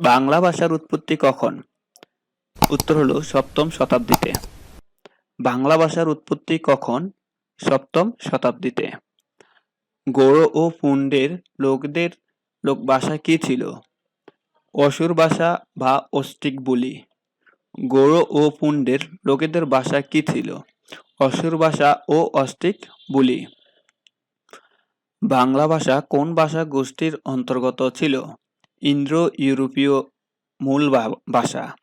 বাংলা ভাষার উৎপত্তি কখন? উত্তর হলো সপ্তম শতাব্দীতে। বাংলা ভাষার উৎপত্তি কখন? সপ্তম শতাব্দীতে। গৌড় ও পুণ্ডের লোকদের লোক ভাষা কি ছিল? অসুর ভাষা বা অস্টিক বলি। গৌড় ও পুণ্ডের লোকেদের ভাষা কি ছিল? অসুর ভাষা ও অস্টিক বলি। বাংলা ভাষা কোন ভাষা গোষ্ঠীর অন্তর্গত ছিল? ইন্দ্রো ইউরোপীয় মূল ভাষা।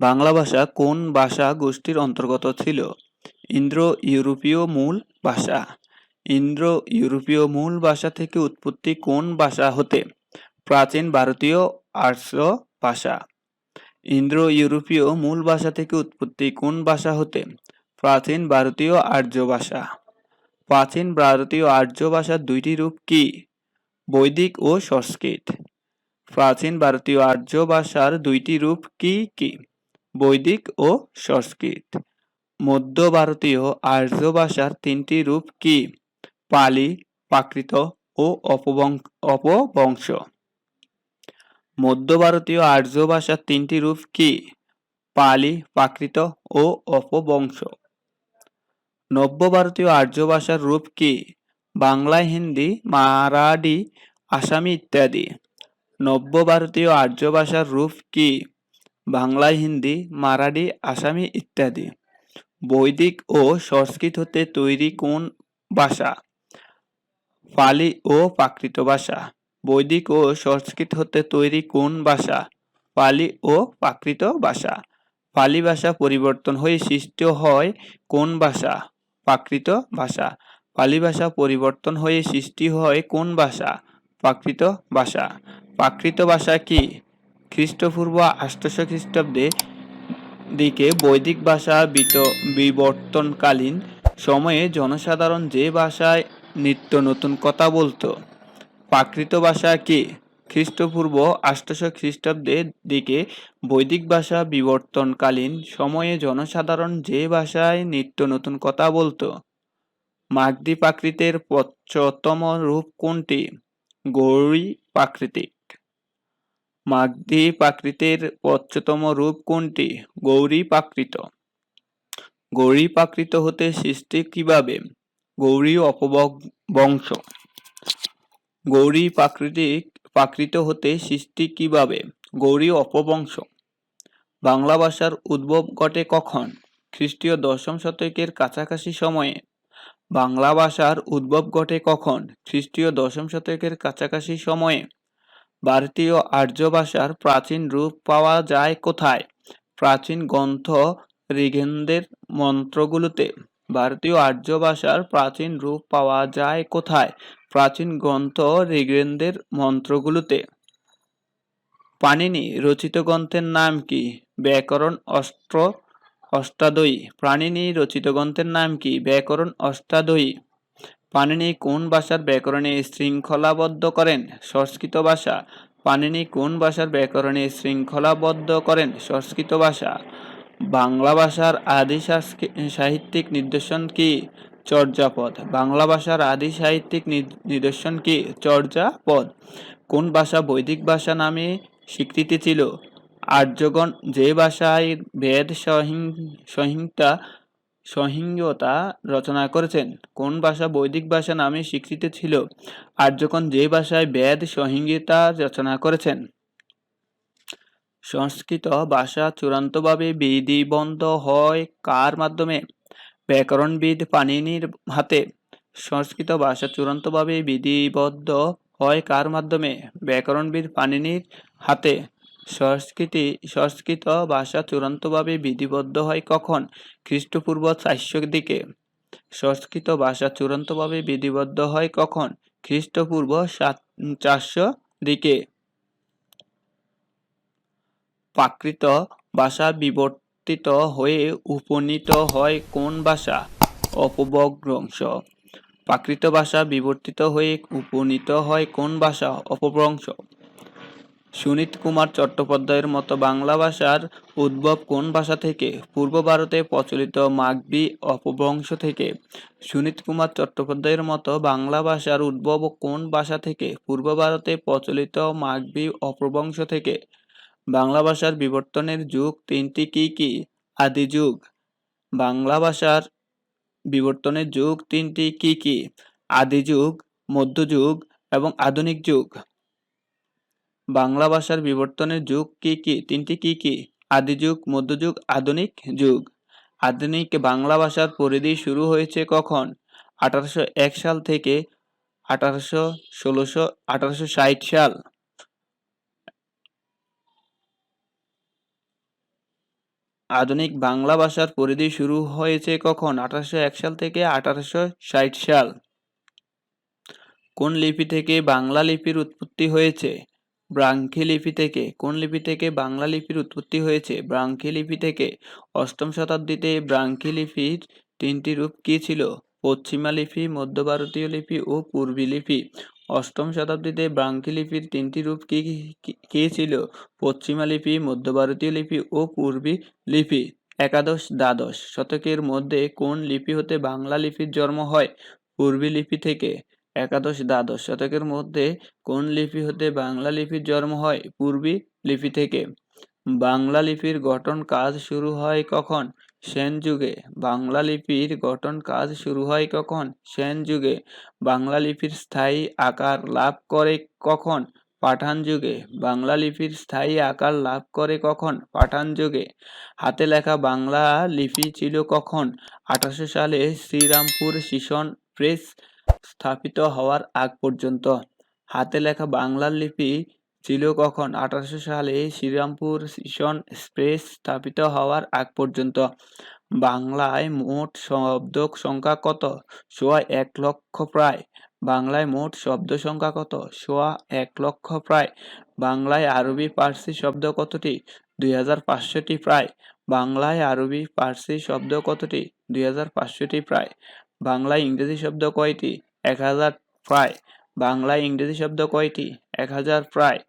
বাংলা ভাষা কোন ভাষা গোষ্ঠীর অন্তর্গত ছিল? ইন্দ্রো ইউরোপীয় মূল ভাষা। ইন্দ্রো ইউরোপীয় মূল ভাষা থেকে উৎপত্তি কোন ভাষা হতে? প্রাচীন ভারতীয় আর্য ভাষা। ইন্দ্রো ইউরোপীয় মূল ভাষা থেকে উৎপত্তি কোন ভাষা হতে? প্রাচীন ভারতীয় আর্য ভাষা। প্রাচীন ভারতীয় আর্য ভাষার দুইটি রূপ কি? বৈদিক ও সংস্কৃত। প্রাচীন ভারতীয় আর্য ভাষার দুইটি রূপ কি কি? বৈদিক ও সংস্কৃত। মধ্য ভারতীয় আর্য ভাষার তিনটি রূপ কি? পালি প্রাকৃত ও অপবং- অপবংশ। মধ্য ভারতীয় আর্য ভাষার তিনটি রূপ কি? পালি প্রাকৃত ও অপবংশ। নব্য ভারতীয় আর্য ভাষার রূপ কি? বাংলা, হিন্দি, মারাঠি, আসামি ইত্যাদি। নব্য ভারতীয় আর্য ভাষার রূপ কি? বাংলা, হিন্দি, মারাঠি, আসামি ইত্যাদি। বৈদিক ও সংস্কৃত হতে তৈরি কোন ভাষা? পালি ও প্রাকৃত ভাষা। বৈদিক ও সংস্কৃত হতে তৈরি কোন ভাষা? পালি ও প্রাকৃত ভাষা। পালি ভাষা পরিবর্তন হয়ে সৃষ্টি হয় কোন ভাষা? প্রাকৃত ভাষা। পালি ভাষা পরিবর্তন হয়ে সৃষ্টি হয় কোন ভাষা? প্রাকৃত ভাষা। প্রাকৃত ভাষা কি? খ্রিস্টপূর্ব আষ্টশো খ্রিস্টাব্দে দিকে বৈদিক ভাষা বিবর্তনকালীন সময়ে জনসাধারণ যে ভাষায় নিত্য নতুন কথা বলতো, প্রাকৃত ভাষা কি? খ্রিস্টপূর্ব আষ্টশো খ্রিস্টাব্দের দিকে বৈদিক ভাষা বিবর্তনকালীন সময়ে জনসাধারণ যে ভাষায় নিত্য নতুন কথা বলতো, মাগধী প্রাকৃতের পশ্চতম রূপ কোনটি? গৌরী প্রাকৃতিক। মাগধী প্রাকৃতের পশ্চতম রূপ কোনটি? গৌরী প্রাকৃত গৌরী প্রাকৃত হতে সৃষ্টি কীভাবে? গৌরী অপবংশ গৌরী প্রাকৃতিক প্রাকৃত হতে সৃষ্টি কীভাবে? গৌরী অপবংশ। বাংলা ভাষার উদ্ভব ঘটে কখন? খ্রিস্টীয় দশম শতকের কাছাকাছি সময়ে। বাংলা ভাষার উদ্ভব ঘটে কখন? খ্রিস্টীয় দশম শতকের কাছাকাছি সময়ে। ভারতীয় আর্য ভাষার প্রাচীন রূপ পাওয়া যায় কোথায়? প্রাচীন গ্রন্থ ঋগ্বেদের মন্ত্রগুলোতে ভারতীয় আর্য ভাষার প্রাচীন রূপ পাওয়া যায় কোথায়? প্রাচীন গ্রন্থ ঋগ্বেদের মন্ত্রগুলোতে। পাণিনি রচিত গ্রন্থের নাম কি? ব্যাকরণ অস্ত্র অষ্টাদয়ী পাণিনি রচিত গ্রন্থের নাম কি? ব্যাকরণ অষ্টাদয়ী পাণিনি কোন ভাষার ব্যাকরণে শৃঙ্খলাবদ্ধ করেন? সংস্কৃত ভাষা। পাণিনি কোন ভাষার ব্যাকরণে শৃঙ্খলাবদ্ধ করেন? সংস্কৃত ভাষা। বাংলা ভাষার আদি সাহিত্যিক নিদর্শন কি? চর্যাপদ। বাংলা ভাষার আদি সাহিত্যিক নিদর্শন কি? চর্যাপদ। কোন ভাষা বৈদিক ভাষা নামে স্বীকৃতি ছিল? আর্যগণ যে ভাষায় বেদ সহিং- সংহিতা সহিংসতা রচনা করেছেন। কোন ভাষা বৈদিক ভাষা নামে স্বীকৃত ছিল? আর্যগণ যে ভাষায় বেদ সংহিতা রচনা করেছেন? সংস্কৃত ভাষা চূড়ান্তভাবে বিধিবন্ধ হয় কার মাধ্যমে? ব্যাকরণবিদ পাণিনির হাতে। সংস্কৃত ভাষা চূড়ান্তভাবে বিধিবদ্ধ হয় কার মাধ্যমে? ব্যাকরণবিদ পাণিনির হাতে। সংস্কৃতি, সংস্কৃত ভাষা চূড়ান্তভাবে বিধিবদ্ধ হয় কখন? খ্রিস্টপূর্ব চারশোর দিকে। সংস্কৃত ভাষা চূড়ান্তভাবে বিধিবদ্ধ হয় কখন? খ্রিস্টপূর্ব সাত, চারশো দিকে। প্রাকৃত ভাষা বিবর্তিত হয়ে উপনীত হয় কোন ভাষা? অপভ্রংশ প্রাকৃত ভাষা বিবর্তিত হয়ে উপনীত হয় কোন ভাষা? অপভ্রংশ সুনীত কুমার চট্টোপাধ্যায়ের মতো বাংলা ভাষার উদ্ভব কোন ভাষা থেকে? পূর্ব ভারতে প্রচলিত মাগধী অপভ্রংশ থেকে। সুনীত কুমার চট্টোপাধ্যায়ের মতো বাংলা ভাষার উদ্ভব কোন ভাষা থেকে? পূর্ব ভারতে প্রচলিত মাগধী অপভ্রংশ থেকে। বাংলা ভাষার বিবর্তনের যুগ তিনটি কি কি? আদি যুগ। বাংলা ভাষার বিবর্তনের যুগ তিনটি কি কি? আদি যুগ মধ্যযুগ এবং আধুনিক যুগ। বাংলা ভাষার বিবর্তনের যুগ কি কি? তিনটি কি কি? আদি যুগ মধ্যযুগ আধুনিক যুগ। আধুনিক বাংলা ভাষার পরিধি শুরু হয়েছে কখন? আঠারোশো এক সাল থেকে আঠারোশো ষোলোশো, আঠারোশো ষাট সাল। আধুনিক বাংলা ভাষার পরিধি শুরু হয়েছে কখন? আঠারোশো এক সাল থেকে আঠারোশো ষাট সাল। কোন লিপি থেকে বাংলা লিপির উৎপত্তি হয়েছে? ব্রাঙ্কি লিপি থেকে, কোন লিপি থেকে বাংলা লিপির উৎপত্তি হয়েছে? ব্রাঙ্কি লিপি থেকে অষ্টম শতাব্দীতে ব্রাঙ্কি লিপির তিনটি রূপ কি ছিল? পশ্চিমা লিপি, মধ্য ভারতীয় লিপি ও পূর্বী লিপি। অষ্টম শতাব্দীতে ব্রাঙ্কি লিপির তিনটি রূপ কি- কি ছিল? পশ্চিমা লিপি, মধ্য ভারতীয় লিপি ও পূর্বী লিপি। একাদশ দ্বাদশ শতকের মধ্যে কোন লিপি হতে বাংলা লিপির জন্ম হয়? পূর্বী লিপি থেকে একাদশ দ্বাদশ শতকের মধ্যে কোন লিপি হতে বাংলা লিপির জন্ম হয়? পূর্বী লিপি থেকে। বাংলা লিপির গঠন কাজ শুরু হয় কখন? সেন যুগে। বাংলা লিপির গঠন কাজ শুরু হয় কখন? সেন যুগে। বাংলা লিপির স্থায়ী আকার লাভ করে কখন? পাঠান যুগে। বাংলা লিপির স্থায়ী আকার লাভ করে কখন? পাঠান যুগে। হাতে লেখা বাংলা লিপি ছিল কখন? আঠারোশো সালে শ্রীরামপুর শিশন প্রেস স্থাপিত হওয়ার আগ পর্যন্ত। হাতে লেখা বাংলা লিপি ছিল কখন? আঠারোশো সালে শ্রীরামপুর শিশন প্রেস স্থাপিত হওয়ার আগ পর্যন্ত। বাংলায় মোট শব্দ সংখ্যা কত? সোয়া এক লক্ষ প্রায়। বাংলায় মোট শব্দ সংখ্যা কত? সোয়া এক লক্ষ প্রায়। বাংলায় আরবি পার্সি শব্দ কতটি? দুই হাজার পাঁচশোটি প্রায়। বাংলায় আরবি পার্সি শব্দ কতটি? দুই হাজার পাঁচশোটি প্রায়। বাংলায় ইংরেজি শব্দ কয়টি? এক হাজার প্রায় বাংলায় ইংরেজি শব্দ কয়টি? এক হাজার প্রায়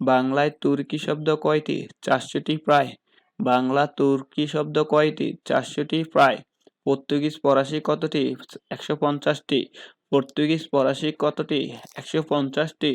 বাংলায় তুর্কি শব্দ কয়টি? চারশোটি প্রায় বাংলা তুর্কি শব্দ কয়টি? চারশোটি প্রায় পর্তুগিজ ফরাসি কতটি? একশো পঞ্চাশটি। পর্তুগিজ ফরাসি কতটি? একশো পঞ্চাশটি।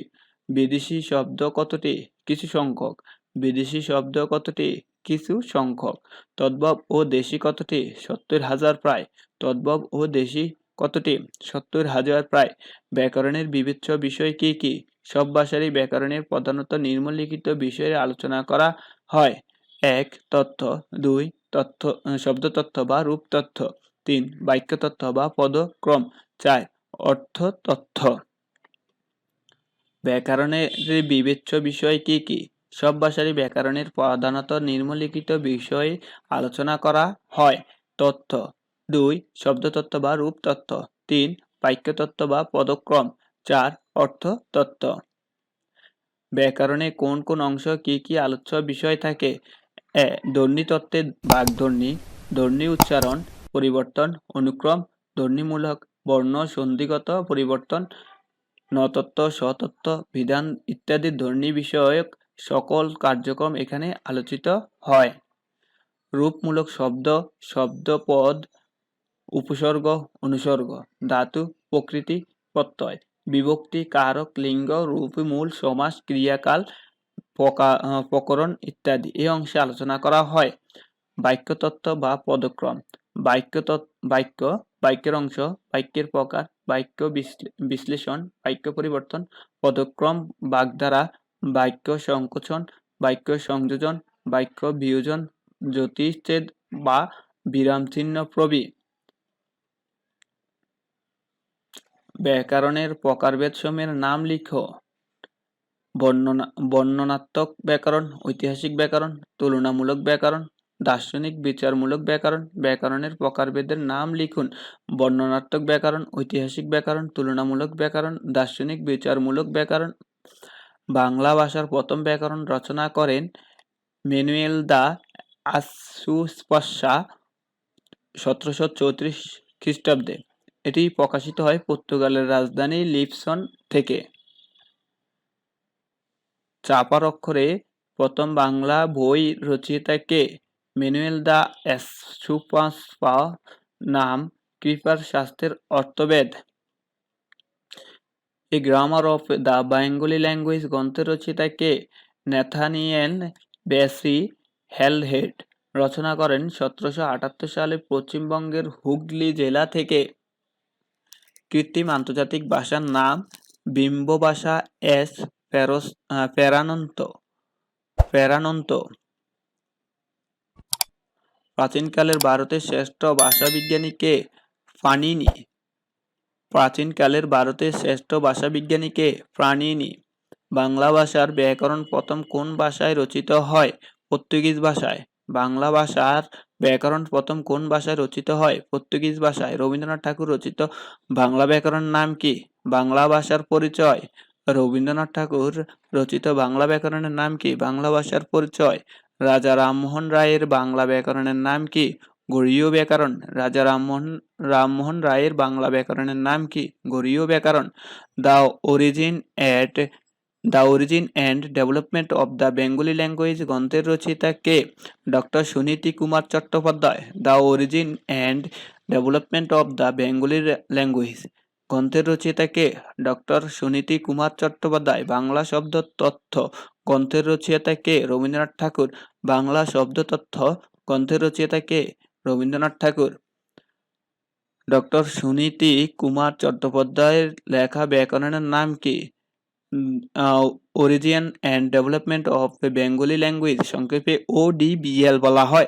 বিদেশি শব্দ কতটি? কিছু সংখ্যক। বিদেশি শব্দ কতটি? কিছু সংখ্যক। তদ্ভব ও দেশি কতটি? সত্তর হাজার প্রায় তদ্ভব ও দেশি কতটি? সত্তর হাজার প্রায়। ব্যাকরণের বিবেচ্য বিষয় কি কি? সব ভাষারই ব্যাকরণের প্রধানত নিম্নলিখিত বিষয়ে আলোচনা করা হয়। এক, তথ্য। দুই, তথ্য শব্দ তথ্য বা রূপ তথ্য তিন বাক্য তথ্য বা পদক্রম। চার অর্থ তথ্য ব্যাকরণের বিবেচ্য বিষয় কি কি? সব ভাষারই ব্যাকরণের প্রধানত নিম্নলিখিত বিষয়ে আলোচনা করা হয়। তথ্য। দুই, শব্দতত্ত্ব বা রূপতত্ত্ব। তিন বাক্য তত্ত্ব বা পদক্রম। চার অর্থ তত্ত্ব ব্যাকরণে কোন কোন অংশ কি কি আলোচ্য বিষয় থাকে? এ ধ্বনি তত্ত্বে বাগধ্বনি ধ্বনি উচ্চারণ, পরিবর্তন, অনুক্রম ধ্বনিমূলক বর্ণ, সন্ধিগত, পরিবর্তন, নতত্ত্ব, স্বতত্ত্ব, বিধান ইত্যাদি ধ্বনি বিষয়ক সকল কার্যক্রম এখানে আলোচিত হয়। রূপমূলক শব্দ, শব্দপদ উপসর্গ, অনুসর্গ, ধাতু, প্রকৃতি, প্রত্যয়, বিভক্তি, কারক, লিঙ্গ, রূপ, মূল, সমাস, ক্রিয়াকাল প্রকরণ ইত্যাদি। এই অংশে আলোচনা করা হয় বাক্যতত্ত্ব বা পদক্রম। বাক্য বাক্য, বাক্যের অংশ, বাক্যের প্রকার, বাক্য বিশ্লে- বিশ্লেষণ, বাক্য পরিবর্তন, পদক্রম, বাগধারা, বাক্য সংকোচন, বাক্য সংযোজন, বাক্য বিয়োজন, জ্যোতিচ্ছেদ বা বিরামচিহ্ন প্রভৃতি। ব্যাকরণের প্রকারভেদ সমূহের নাম লিখো। বর্ণনা, বর্ণনাত্মক ব্যাকরণ, ঐতিহাসিক ব্যাকরণ, তুলনামূলক ব্যাকরণ, দার্শনিক বিচারমূলক ব্যাকরণ, ব্যাকরণের প্রকারভেদের নাম লিখুন। বর্ণনাত্মক ব্যাকরণ, ঐতিহাসিক ব্যাকরণ, তুলনামূলক ব্যাকরণ, দার্শনিক বিচারমূলক ব্যাকরণ। বাংলা ভাষার প্রথম ব্যাকরণ রচনা করেন ম্যানুয়েল দা আসুস্পর্শা সতেরোশো চৌত্রিশ খ্রিস্টাব্দে। এটি প্রকাশিত হয় পর্তুগালের রাজধানী লিপসন থেকে। চাপার অক্ষরে প্রথম বাংলা বই রচয়িতা কে ম্যানুয়েল দা এসুপাসপা নাম কৃপার শাস্ত্রের অর্থবেদ। A grammar of the Bengali language গ্রন্থের রচয়িতা কে নেথানিয়েল বেসি হেলহেড রচনা করেন সতেরোশো আটাত্তর সালে পশ্চিমবঙ্গের হুগলি জেলা থেকে। কৃত্রিম আন্তর্জাতিক ভাষার নাম বিম্ব ভাষা এস ফেরস ফেরানন্ত ফেরানন্ত। প্রাচীনকালের ভারতের শ্রেষ্ঠ ভাষাবিজ্ঞানী কে? পানিনি প্রাচীনকালের ভারতের শ্রেষ্ঠ ভাষাবিজ্ঞানী কে? প্রাণিনি বাংলা ভাষার ব্যাকরণ প্রথম কোন ভাষায় রচিত হয়? পর্তুগিজ ভাষায়। বাংলা ভাষার ব্যাকরণ প্রথম কোন ভাষায় রচিত হয়? পর্তুগিজ ভাষায়। রবীন্দ্রনাথ ঠাকুর রচিত বাংলা ব্যাকরণের নাম কি? বাংলা ভাষার পরিচয়। রবীন্দ্রনাথ ঠাকুর রচিত বাংলা ব্যাকরণের নাম কি? বাংলা ভাষার পরিচয়। রাজা রামমোহন রায়ের বাংলা ব্যাকরণের নাম কি? গরীয় ব্যাকরণ। রাজা রামমোহন রামমোহন রায়ের বাংলা ব্যাকরণের নাম কি? গরীয় ব্যাকরণ। The origin at the origin and development of the Bengali language গ্রন্থের রচয়িতা কে doctor Suniti Kumar Chattopadhyay the origin and development of the Bengali language গ্রন্থের রচয়িতা কে ডক্টর সুনীতি কুমার চট্টোপাধ্যায় বাংলা শব্দ তথ্য গ্রন্থের রচয়িতা কে রবীন্দ্রনাথ ঠাকুর বাংলা শব্দ তথ্য গ্রন্থের রচয়িতা কে রবীন্দ্রনাথ ঠাকুর ডক্টর সুনীতি কুমার চট্টোপাধ্যায়ের লেখা ব্যাকরণের নাম কি origin and development of the Bengali language সংক্ষেপে ওডিবিএল বলা হয়।